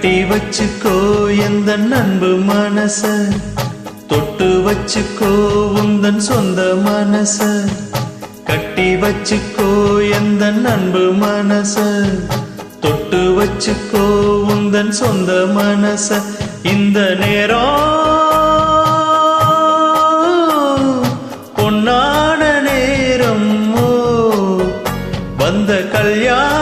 கட்டி வச்சுக்கோ எந்த அன்பு மனச. தொட்டு வச்சுக்கோ உந்தன் சொந்த மனச. கட்டி வச்சுக்கோ எந்த அன்பு மனச. தொட்டு வச்சுக்கோ உந்தன் சொந்த மனச. இந்த நேரம் பொன்னான நேரம். வந்த கல்யாணம்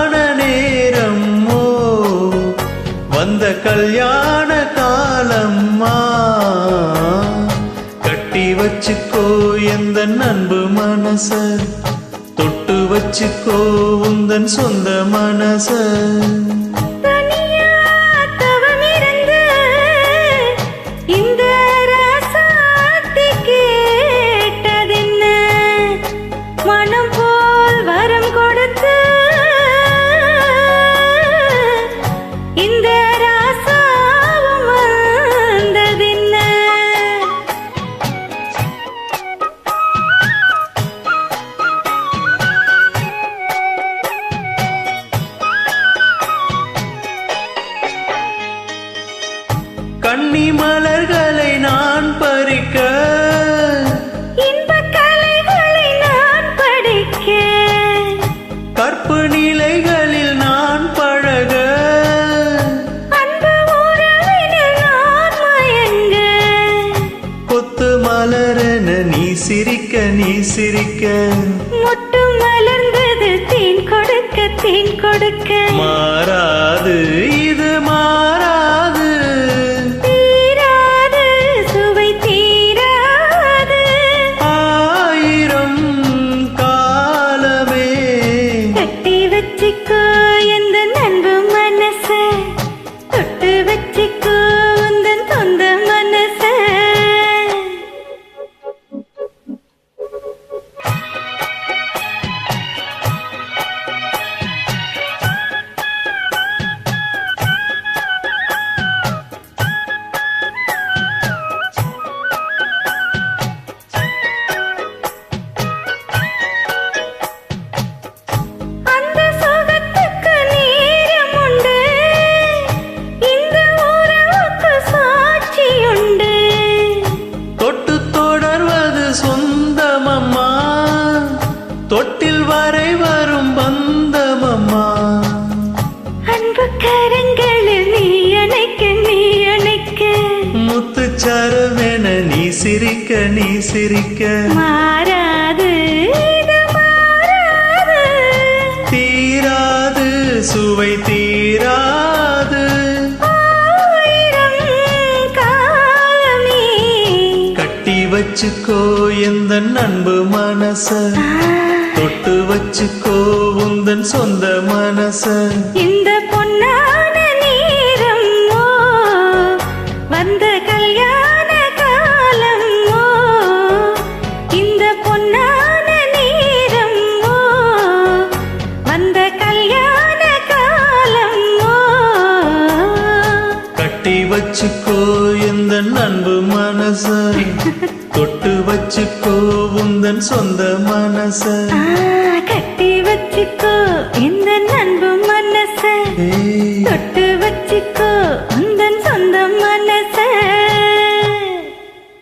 பொன்னான நேரம் வந்த கல்யாண காலம்மா? கட்டி வச்சுக்கோ எந்த அன்பு மனச. தொட்டு வச்சுக்கோ உந்தன் சொந்த மனச. கன்னி மலர்களை நான் பறிக்க. நான் படிக்க. கற்பு நிலைகளில் நான் பழக. கொத்து மலரென நீ சிரிக்க நீ சிரிக்க. மொட்டு மலர்ந்தது தேன் கொடுக்க தேன் கொடுக்க. மாறாது சிரிக்க நீ சிரிக்க. மாறாது தீராது சுவை தீராது. கட்டி வச்சுக்கோ எந்த அன்பு மனச. தொட்டு வச்சுக்கோ உந்தன் சொந்த மனச. இந்த தொட்டு வச்சுக்கோ உந்தன் சொந்த மனச. கட்டி வச்சுக்கோ என்